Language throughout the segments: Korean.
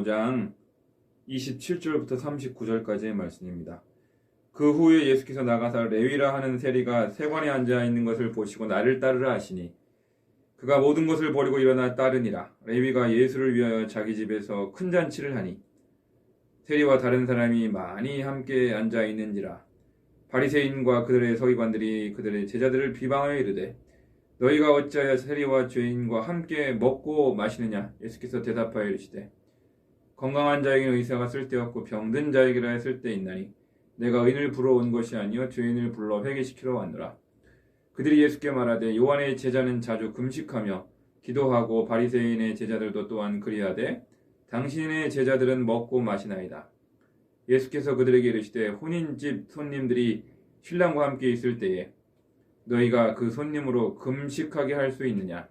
25장 27절부터 39절까지의 말씀입니다. 그 후에 예수께서 나가서 레위라 하는 세리가 세관에 앉아 있는 것을 보시고 나를 따르라 하시니 그가 모든 것을 버리고 일어나 따르니라. 레위가 예수를 위하여 자기 집에서 큰 잔치를 하니 세리와 다른 사람이 많이 함께 앉아 있는지라. 바리새인과 그들의 서기관들이 그들의 제자들을 비방하여 이르되 너희가 어찌하여 세리와 죄인과 함께 먹고 마시느냐? 예수께서 대답하여 이르시되 건강한 자에게는 의사가 쓸데없고 병든 자에게라 쓸데 있나니 내가 의인을 불러온 것이 아니요 죄인을 불러 회개시키러 왔노라. 그들이 예수께 말하되 요한의 제자는 자주 금식하며 기도하고 바리새인의 제자들도 또한 그리하되 당신의 제자들은 먹고 마시나이다. 예수께서 그들에게 이르시되 혼인집 손님들이 신랑과 함께 있을 때에 너희가 그 손님으로 금식하게 할 수 있느냐?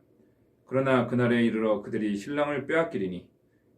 그러나 그날에 이르러 그들이 신랑을 빼앗기리니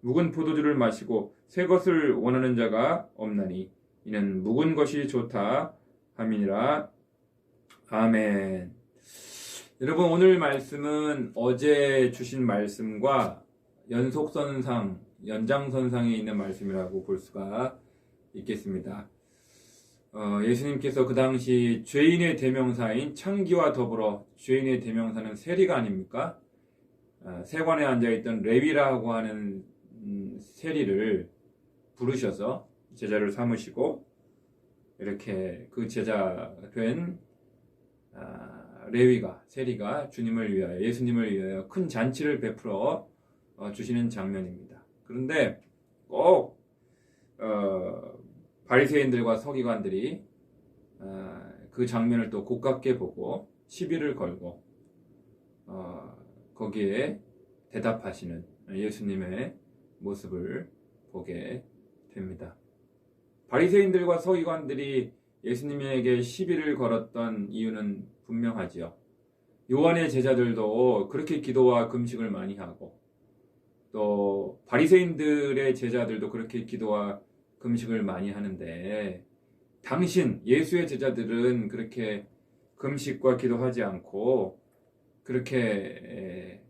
묵은 포도주를 마시고 새 것을 원하는 자가 없나니 이는 묵은 것이 좋다 함이니라. 아멘. 여러분 오늘 말씀은 어제 주신 말씀과 연속선상, 연장선상에 있는 말씀이라고 볼 수가 있겠습니다. 어, 예수님께서 그 당시 죄인의 대명사인 창기와 더불어 죄인의 대명사는 세리가 아닙니까? 어, 세관에 앉아있던 레위라고 하는 음, 세리를 부르셔서 제자를 삼으시고 이렇게 그 제자 된 아, 레위가 세리가 주님을 위하여 예수님을 위하여 큰 잔치를 베풀어 어, 주시는 장면입니다. 그런데 꼭 어, 바리새인들과 서기관들이 어, 그 장면을 또 고깝게 보고 시비를 걸고 어, 거기에 대답하시는 예수님의 모습을 보게 됩니다. 바리새인들과 서기관들이 예수님에게 시비를 걸었던 이유는 분명하지요. 요한의 제자들도 그렇게 기도와 금식을 많이 하고 또 바리새인들의 제자들도 그렇게 기도와 금식을 많이 하는데 당신 예수의 제자들은 그렇게 금식과 기도하지 않고 그렇게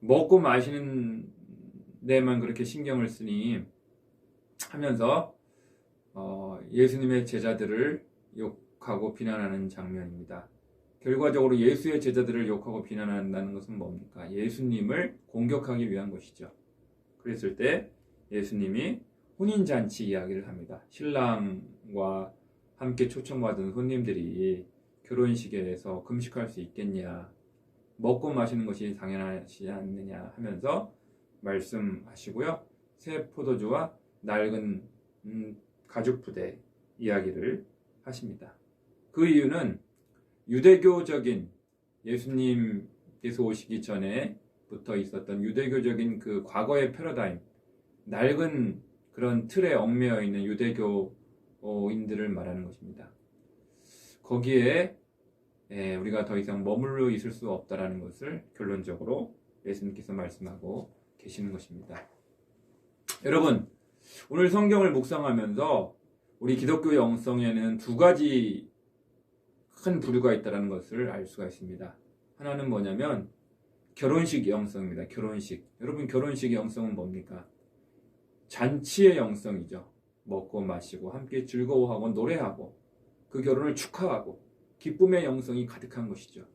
먹고 마시는 데만 그렇게 신경을 쓰니 하면서 어, 예수님의 제자들을 욕하고 비난하는 장면입니다. 결과적으로 예수의 제자들을 욕하고 비난한다는 것은 뭡니까? 예수님을 공격하기 위한 것이죠. 그랬을 때 예수님이 혼인잔치 이야기를 합니다. 신랑과 함께 초청받은 손님들이 결혼식에서 금식할 수 있겠냐, 먹고 마시는 것이 당연하지 않느냐 하면서 말씀하시고요. 새 포도주와 낡은 음, 가죽 부대 이야기를 하십니다. 그 이유는 유대교적인 예수님께서 오시기 전에부터 있었던 유대교적인 그 과거의 패러다임, 낡은 그런 틀에 얽매여 있는 유대교인들을 말하는 것입니다. 거기에 예, 우리가 더 이상 머물러 있을 수 없다라는 것을 결론적으로 예수님께서 말씀하고 계시는 것입니다. 여러분, 오늘 성경을 묵상하면서 우리 기독교 영성에는 두 가지 큰 부류가 있다는 것을 알 수가 있습니다. 하나는 뭐냐면 결혼식 영성입니다. 결혼식. 여러분 결혼식 영성은 뭡니까? 잔치의 영성이죠. 먹고 마시고 함께 즐거워하고 노래하고 그 결혼을 축하하고 기쁨의 영성이 가득한 것이죠.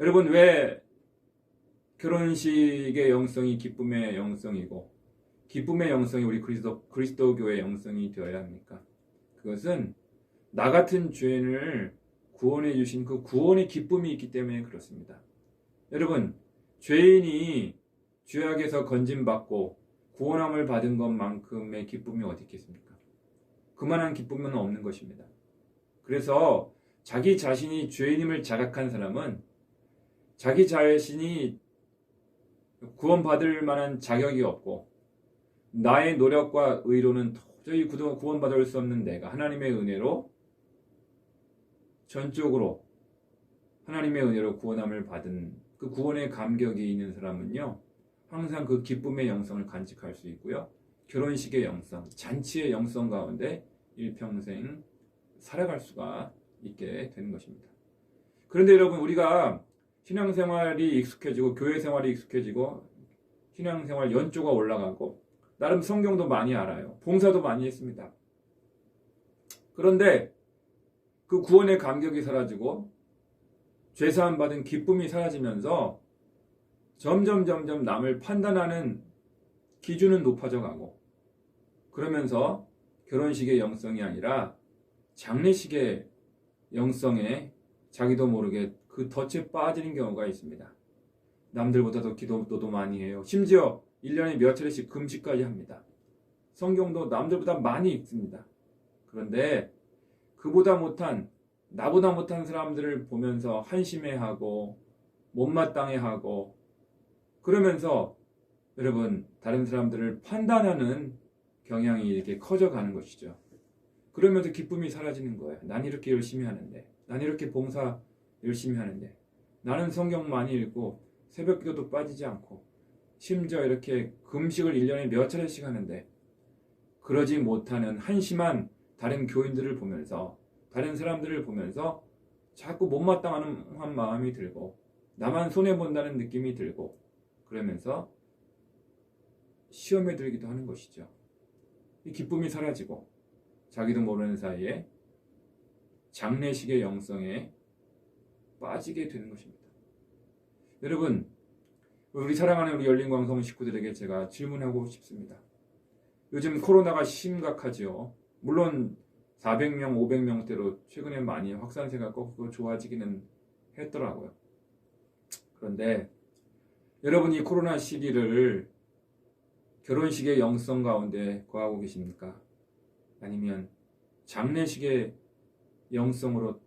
여러분 왜 결혼식의 영성이 기쁨의 영성이고 기쁨의 영성이 우리 그리스도 그리스도교의 영성이 되어야 합니까? 그것은 나 같은 죄인을 구원해 주신 그 구원의 기쁨이 있기 때문에 그렇습니다. 여러분 죄인이 죄악에서 건진받고 구원함을 받은 것만큼의 기쁨이 어디 있겠습니까? 그만한 기쁨은 없는 것입니다. 그래서 자기 자신이 죄인임을 자각한 사람은 자기 자신이 구원받을 만한 자격이 없고 나의 노력과 의로는 구도- 구원받을 수 없는 내가 하나님의 은혜로 전적으로 하나님의 은혜로 구원함을 받은 그 구원의 감격이 있는 사람은요, 항상 그 기쁨의 영성을 간직할 수 있고요, 결혼식의 영성, 잔치의 영성 가운데 일평생 살아갈 수가 있게 되는 것입니다. 그런데 여러분, 우리가 신앙생활이 익숙해지고, 교회 생활이 익숙해지고, 신앙생활 연조가 올라가고, 나름 성경도 많이 알아요. 봉사도 많이 했습니다. 그런데 그 구원의 감격이 사라지고 죄사함 받은 기쁨이 사라지면서 점점 점점 남을 판단하는 기준은 높아져 가고 그러면서 결혼식의 영성이 아니라 장례식의 영성에 자기도 모르게 그 덫에 빠지는 경우가 있습니다. 남들보다도 기도도 많이 해요. 심지어 1년에 몇 차례씩 금식까지 합니다. 성경도 남들보다 많이 읽습니다. 그런데 그보다 못한 나보다 못한 사람들을 보면서 한심해하고 못마땅해하고 그러면서 여러분 다른 사람들을 판단하는 경향이 이렇게 커져가는 것이죠. 그러면서 기쁨이 사라지는 거예요. 난 이렇게 열심히 하는데, 난 이렇게 봉사 열심히 하는데, 나는 성경 많이 읽고 새벽기도도 빠지지 않고 심지어 이렇게 금식을 1년에 몇 차례씩 하는데 그러지 못하는 한심한 다른 교인들을 보면서 다른 사람들을 보면서 자꾸 못마땅한 마음이 들고 나만 손해 본다는 느낌이 들고 그러면서 시험에 들기도 하는 것이죠. 이 기쁨이 사라지고 자기도 모르는 사이에 장례식의 영성에 빠지게 되는 것입니다. 여러분, 우리 사랑하는 우리 열린광성 식구들에게 제가 질문하고 싶습니다. 요즘 코로나가 심각하지요. 물론 400명, 500명대로 최근에 많이 확산세가 꺾고 좋아지기는 했더라고요. 그런데 여러분 이 코로나 시기를 결혼식의 영성 가운데 거하고 계십니까? 아니면 장례식의 영성으로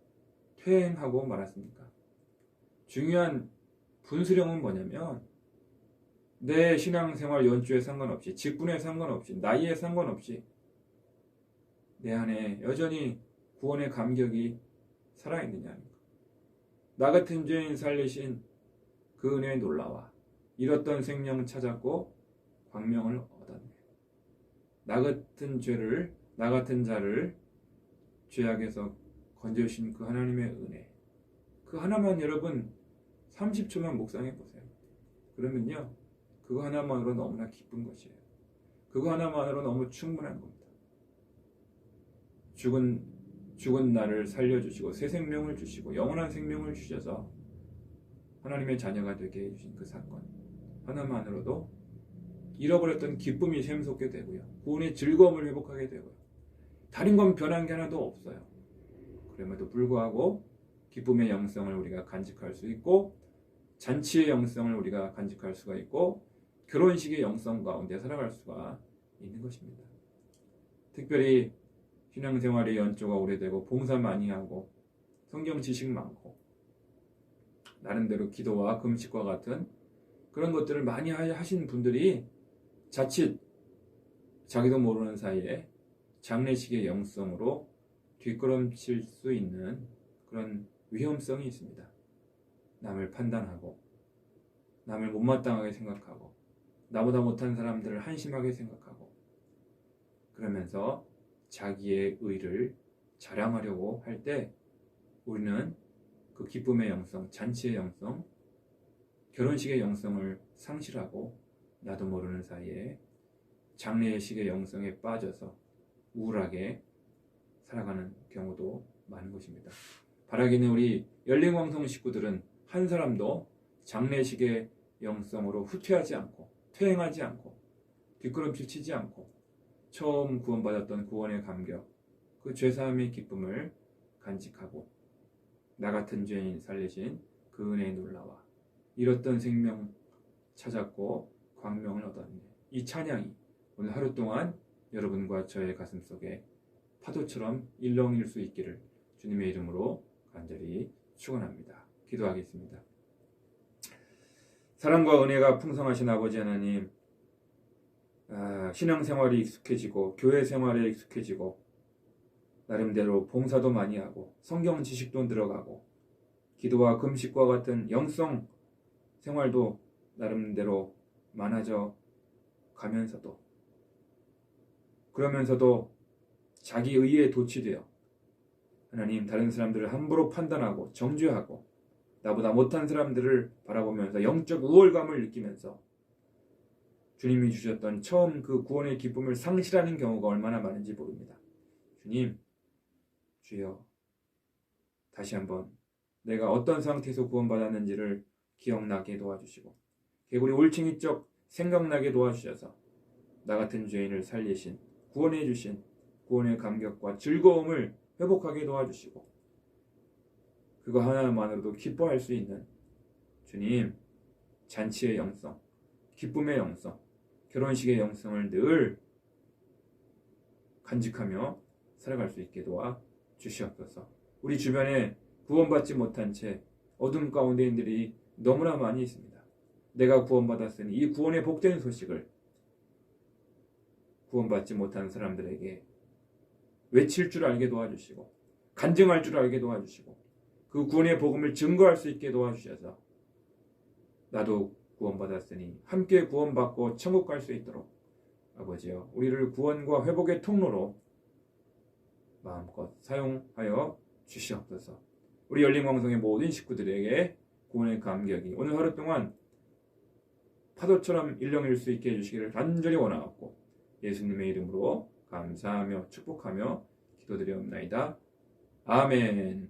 퇴행하고 말았습니까? 중요한 분수령은 뭐냐면 내 신앙생활 연주에 상관없이 직분에 상관없이 나이에 상관없이 내 안에 여전히 구원의 감격이 살아있느냐는 것. 나 같은 죄인 살리신 그 은혜에 놀라와 잃었던 생명 찾았고 광명을 얻었네. 나 같은 죄를 나 같은 자를 죄악에서 건져주신 그 하나님의 은혜. 그 하나만 여러분 30초만 묵상해 보세요. 그러면요. 그거 하나만으로 너무나 기쁜 것이에요. 그거 하나만으로 너무 충분한 겁니다. 죽은 죽은 나를 살려주시고 새 생명을 주시고 영원한 생명을 주셔서 하나님의 자녀가 되게 해주신 그 사건 하나만으로도 잃어버렸던 기쁨이 샘솟게 되고요. 구원의 즐거움을 회복하게 되고요. 다른 건 변한 게 하나도 없어요. 그럼에도 불구하고 기쁨의 영성을 우리가 간직할 수 있고 잔치의 영성을 우리가 간직할 수가 있고 결혼식의 영성 가운데 살아갈 수가 있는 것입니다. 특별히 신앙생활의 연조가 오래되고 봉사 많이 하고 성경 지식 많고 나름대로 기도와 금식과 같은 그런 것들을 많이 하신 분들이 자칫 자기도 모르는 사이에 장례식의 영성으로 뒷걸음칠 수 있는 그런 위험성이 있습니다. 남을 판단하고 남을 못마땅하게 생각하고 나보다 못한 사람들을 한심하게 생각하고 그러면서 자기의 의를 자랑하려고 할 때 우리는 그 기쁨의 영성, 잔치의 영성, 결혼식의 영성을 상실하고 나도 모르는 사이에 장례식의 영성에 빠져서 우울하게 살아가는 경우도 많은 것입니다. 바라기는 우리 열린광성 식구들은 한 사람도 장례식의 영성으로 후퇴하지 않고 퇴행하지 않고 뒷걸음질 치지 않고 처음 구원받았던 구원의 감격, 그 죄사함의 기쁨을 간직하고 나 같은 죄인 살리신 그 은혜의 놀라와 잃었던 생명 찾았고 광명을 얻었네. 이 찬양이 오늘 하루 동안 여러분과 저의 가슴 속에 파도처럼 일렁일 수 있기를 주님의 이름으로 간절히 축원합니다. 기도하겠습니다. 사랑과 은혜가 풍성하신 아버지 하나님, 아, 신앙생활이 익숙해지고 교회 생활에 익숙해지고 나름대로 봉사도 많이 하고 성경 지식도 들어가고 기도와 금식과 같은 영성 생활도 나름대로 많아져 가면서도 그러면서도 자기 의에 도취되어 하나님 다른 사람들을 함부로 판단하고 정죄하고 나보다 못한 사람들을 바라보면서 영적 우월감을 느끼면서 주님이 주셨던 처음 그 구원의 기쁨을 상실하는 경우가 얼마나 많은지 모릅니다. 주님, 주여, 다시 한번 내가 어떤 상태에서 구원받았는지를 기억나게 도와주시고 개구리 올챙이 쪽 생각나게 도와주셔서 나 같은 죄인을 살리신 구원해 주신 구원의 감격과 즐거움을 회복하게 도와주시고 그거 하나만으로도 기뻐할 수 있는 주님 잔치의 영성, 기쁨의 영성, 결혼식의 영성을 늘 간직하며 살아갈 수 있게 도와 주시옵소서. 우리 주변에 구원받지 못한 채 어둠 가운데 인들이 너무나 많이 있습니다. 내가 구원받았으니 이 구원의 복된 소식을 구원받지 못한 사람들에게 외칠 줄 알게 도와주시고 간증할 줄 알게 도와주시고 그 구원의 복음을 증거할 수 있게 도와주셔서 나도 구원받았으니 함께 구원받고 천국 갈 수 있도록 아버지여 우리를 구원과 회복의 통로로 마음껏 사용하여 주시옵소서. 우리 열린광성의 모든 식구들에게 구원의 감격이 오늘 하루 동안 파도처럼 일렁일 수 있게 해주시기를 간절히 원하옵고 예수님의 이름으로 감사하며 축복하며 기도드리옵나이다. 아멘.